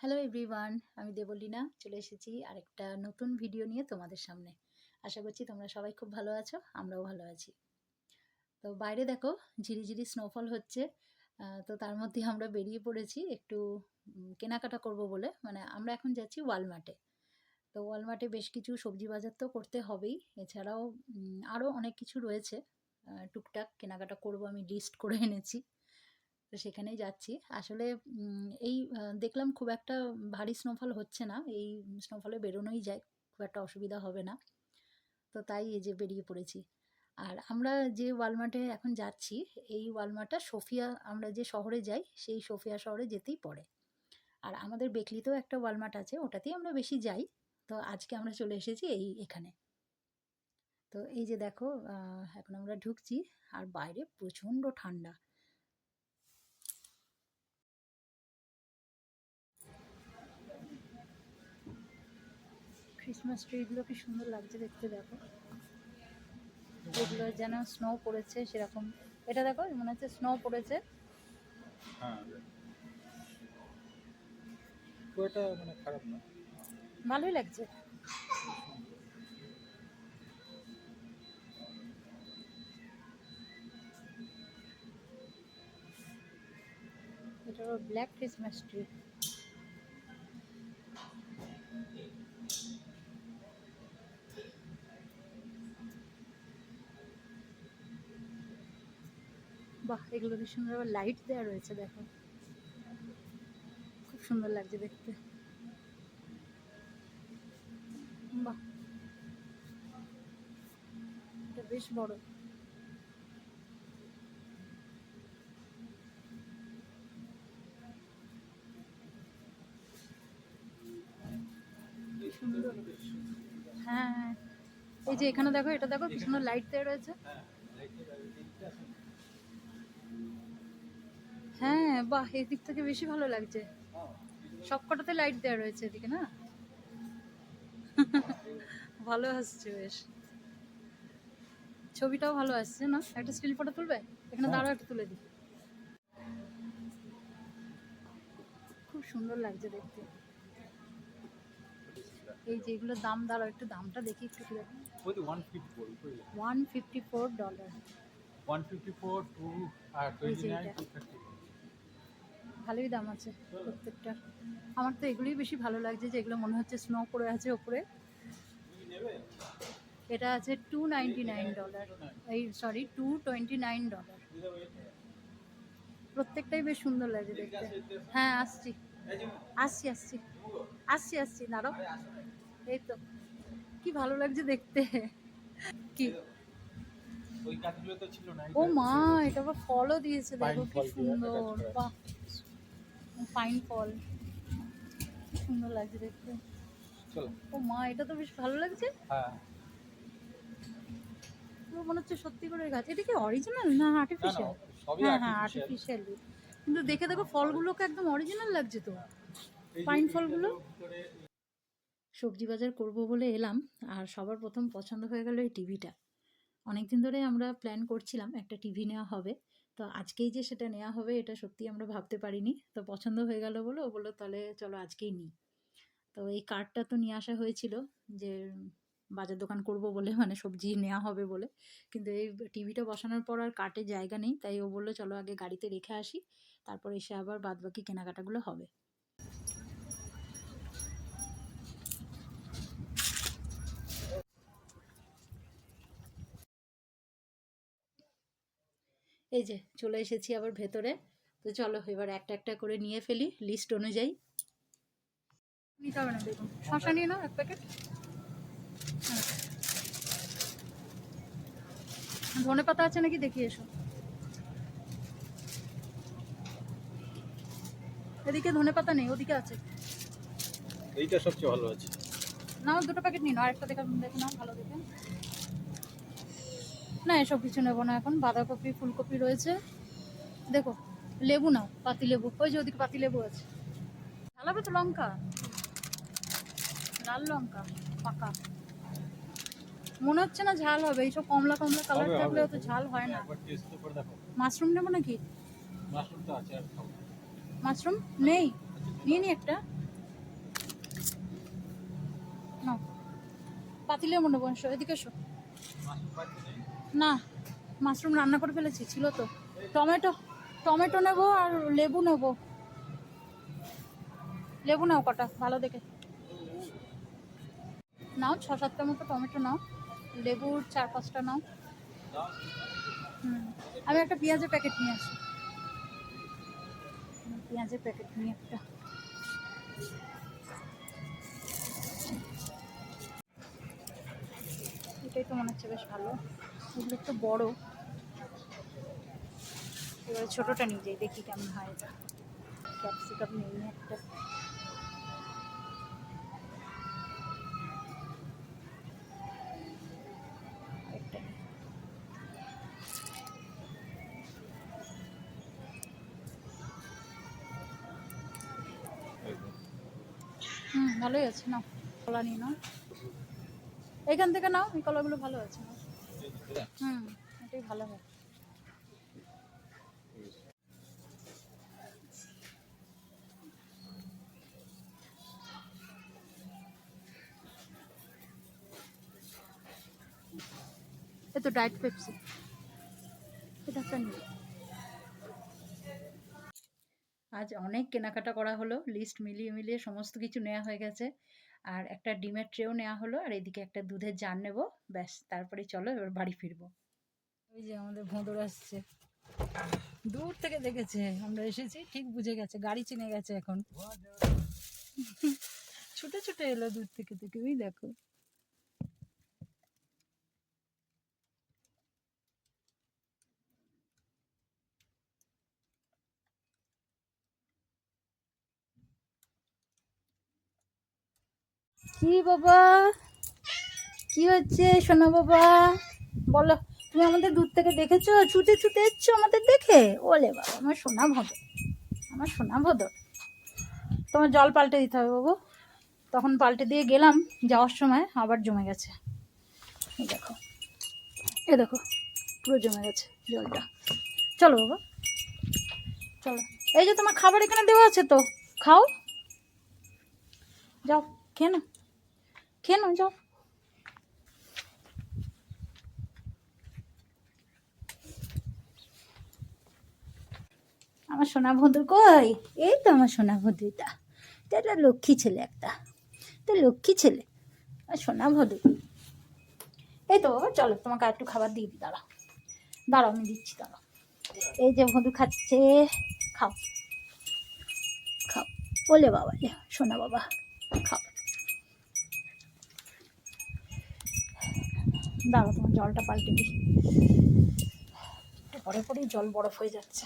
Hello everyone আমি দেবলীনা, চলে এসেছি আরেকটা নতুন ভিডিও নিয়ে তোমাদের সামনে। আশা করছি তোমরা সবাই খুব ভালো আছো, আমরাও ভালো আছি। তো বাইরে দেখো, ঝিরিঝিরি স্নোফল হচ্ছে তো তার মধ্যে আমরা বেরিয়ে পড়েছি একটু কেনাকাটা করব বলে। মানে আমরা এখন যাচ্ছি ওয়ালমার্টে তো ওয়ালমার্টে বেশ কিছু সবজি বাজার তো করতে হবেই, এছাড়াও আরও অনেক কিছু রয়েছে। টুকটাক কেনাকাটা করব আমি লিস্ট করে এনেছি। তো সেখানেই যাচ্ছি। আসলে এই দেখলাম খুব একটা ভারী স্নোফল হচ্ছে না। এই স্নোফলে বেরোনোই যায়, খুব একটা অসুবিধা হবে না। তো তাই এই যে বেরিয়ে পড়েছি। আর আমরা যে ওয়ালমার্টে এখন যাচ্ছি, এই ওয়ালমার্টটা সোফিয়া আমরা যে শহরে যাই, সেই সোফিয়া শহরে যেতেই পড়ে। আর আমাদের বেকলিতেও একটা ওয়ালমার্ট আছে, ওটাতেই আমরা বেশি যাই। তো আজকে আমরা চলে এসেছি এই, এখানে। তো এই যে দেখো এখন আমরা ঢুকছি, আর বাইরে প্রচণ্ড ঠান্ডা। ক্রিসমাস ট্রিগুলো কি সুন্দর লাগছে দেখতে দেখো। এগুলো যেন স্নো পড়েছে সেরকম। এটা দেখো মনে হচ্ছে স্নো পড়েছে। হ্যাঁ মানে খারাপ না। ভালোই লাগছে। এটা হলো ব্ল্যাক ক্রিসমাস ট্রি বাহ, এগুলো কি সুন্দর। আবার লাইট দেওয়া রয়েছে, দেখো। খুব সুন্দর লাগছে দেখতে। বাহ। এটা বেশ বড়। হ্যাঁ হ্যাঁ এই যে এখানে দেখো, এটা দেখো, কি সুন্দর লাইট দেওয়া রয়েছে। হ্যাঁ বাহ এই দিক থেকে বেশি ভালো লাগছে। সব কটাতে লাইট দেওয়া রয়েছে এদিকে না? ভালো আসছে বেশ। ছবিটাও ভালো আসছে না? একটা স্টিল ফটো তুলবে? এখানে দাঁড়াও একটা তুলে দিই। খুব সুন্দর লাগছে দেখতে। এই যে এগুলোর দাম দাঁড়াও একটু দামটা দেখি একটু তো one fifty four dollar one fifty four to R twenty nine ভালোই দাম আছে প্রত্যেকটা। আমার তো এগুলোই বেশি ভালো লাগছে যে এগুলো মনে হচ্ছে স্নো পড়ে আছে ওপরে। এটা আছে টু নাইনটি নাইন ডলার এই sorry two twenty nine dollar প্রত্যেকটাই বেশ সুন্দর লাগছে দেখতে। হ্যাঁ আসছি। আসছি আসছি। আসছি আসছি দাঁড়ো এই তো। কি ভালো লাগছে দেখতে। কি? ওই কাঠগুলো তো ছিল না ও মা এটা আবার ফলও দিয়েছে দেখো কি সুন্দর। বাহ ফাইন ফল সুন্দর লাগছে দেখতে। চলো। ও মা এটা তো বেশ ভালো লাগছে। হ্যাঁ। মনে হচ্ছে সত্যি করে গাছ। এটা কি অরিজিনাল না আর্টিফিশিয়াল সবই হ্যাঁ হ্যাঁ আর্টিফিশিয়াল কিন্তু দেখে দেখো ফলগুলোকে একদম অরিজিনাল লাগছে তো। পাইন ফলগুলো? সবজি বাজার করব বলে এলাম আর সবার প্রথম পছন্দ হয়ে গেল এই টিভিটা অনেক দিন ধরে আমরা প্ল্যান করছিলাম একটা টিভি নেওয়া হবে। তো আজকেই যে সেটা নেওয়া হবে, এটা সত্যি আমরা ভাবতে পারিনি। তো পছন্দ হয়ে গেল বলে ও বলল, তাহলে চলো আজকেই নিই। তো এই কার্ডটা তো নিয়ে আসা হয়েছিল যে, বাজার দোকান করব বলে মানে সবজি নেওয়া হবে বলে। কিন্তু এই টিভিটা বসানোর পর আর কার্টে জায়গা নেই, তাই ও বলল, চলো আগে গাড়িতে রেখে আসি, তারপর এসে আবার বাদবাকি কেনাকাটাগুলো হবে। এই যে চলে এসেছি আবার ভেতরে। তো চলো এবার একটা একটা করে নিয়ে ফেলি লিস্ট অনুযায়ী। নিতে হবে না দেখুন। শশা নিয়ে নাও এক প্যাকেট ধনে পাতা আছে নাকি দেখি এসো। এদিকে ধনে পাতা নেই ওদিকে আছে। এইটা সবচেয়ে ভালো আছে। নাও দুটো প্যাকেট নিন আর একটা দেখে দেখে নাও ভালো দেখে। না এসব কিছু নেব না এখন। বাঁধাকপি ফুলকপি রয়েছে। দেখো লেবু নাও পাতি লেবু। ওই যে ওদিকে পাতি লেবু আছে। ঝালাবে তো লঙ্কা? লাল লঙ্কা পাকা। মনে হচ্ছে না ঝাল হবে এইসব কমলা কমলা কালার থাকলে হবে। তো ঝাল হয় না। মাশরুম নেব নাকি? মাশরুম নেই? নিয়ে নি একটা। পাতিলে মনে বংশ এদিকে এসো। না, মাশরুম রান্না করে ফেলেছি, ছিল তো। টমেটো টমেটো নেব আর লেবু নেব। লেবু নাও কটা, ভালো দেখে। নাও, ছ সাতটা মতো টমেটো নাও, লেবুর চার পাঁচটা নাও। হুম, আমি একটা পেঁয়াজের প্যাকেট নিয়ে আসি। পেঁয়াজের প্যাকেট নিয়ে একটা। এটাই তো মনে হচ্ছে বেশ ভালো। এগুলো একটু বড়। এবারে ছোটোটা নিয়ে যাই, দেখি কেমন হয়। এটা ক্যাপসিকাম নেই একটা। ভালোই আছে, নাও। কলা নিয়ে নাও। এখান থেকে নাও, এই কলাগুলো ভালো আছে, নাও। হুম, এটাই ভালো হয়। তো ডায়েট পেপসি এটা একটা আজ অনেক কেনাকাটা করা হলো লিস্ট মিলিয়ে মিলিয়ে সমস্ত কিছু নেওয়া হয়ে গেছে। আর একটা ডিমের ট্রেও নেওয়া হলো, আর এদিকে একটা দুধের জার নেব, ব্যাস, তারপরে চলো এবার বাড়ি ফিরবো। ওই যে আমাদের ভোঁদর আসছে। দূর থেকে দেখেছে, আমরা এসেছি, ঠিক বুঝে গেছে, গাড়ি চিনে গেছে এখন। ছুটে ছুটে এলো দূর থেকে থেকে ওই দেখো। কি বাবা? কি হচ্ছে সোনা বাবা? বলো, তুমি আমাদের দূর থেকে দেখেছ? ছুটে ছুটে এসছো আমাদের দেখে? ওলে বাবা, আমার সোনা ভদর, আমার সোনা ভদর। তোমার জল পাল্টে দিতে হবে বাবু। তখন পাল্টে দিয়ে গেলাম, যাওয়ার সময় আবার জমে গেছে। দেখো এ দেখো, পুরো জমে গেছে জলটা। চলো বাবা, চলো। এই যে তোমার খাবার এখানে দেওয়া আছে তো, খাও। যাও নাও। খেয়ে নাও আমার সোনা বন্ধু কই? এই তো আমার সোনা বন্ধুটা। এটা একটা লক্ষ্মী ছেলে একটা। তো লক্ষ্মী ছেলে। আর সোনা ভদু এই তো বাবা চলো তোমাকে একটু খাবার দিয়ে দিই, দাঁড়াও। দাঁড়াও, আমি দিচ্ছি, দাঁড়াও। এই যে ভদু খাচ্ছে, খাও। খাও। বলে বাবা সোনা বাবা, খাও। দাঁড়াও তোমার জলটা পাল্টে দিই। পরে পরেই জল বরফ হয়ে যাচ্ছে।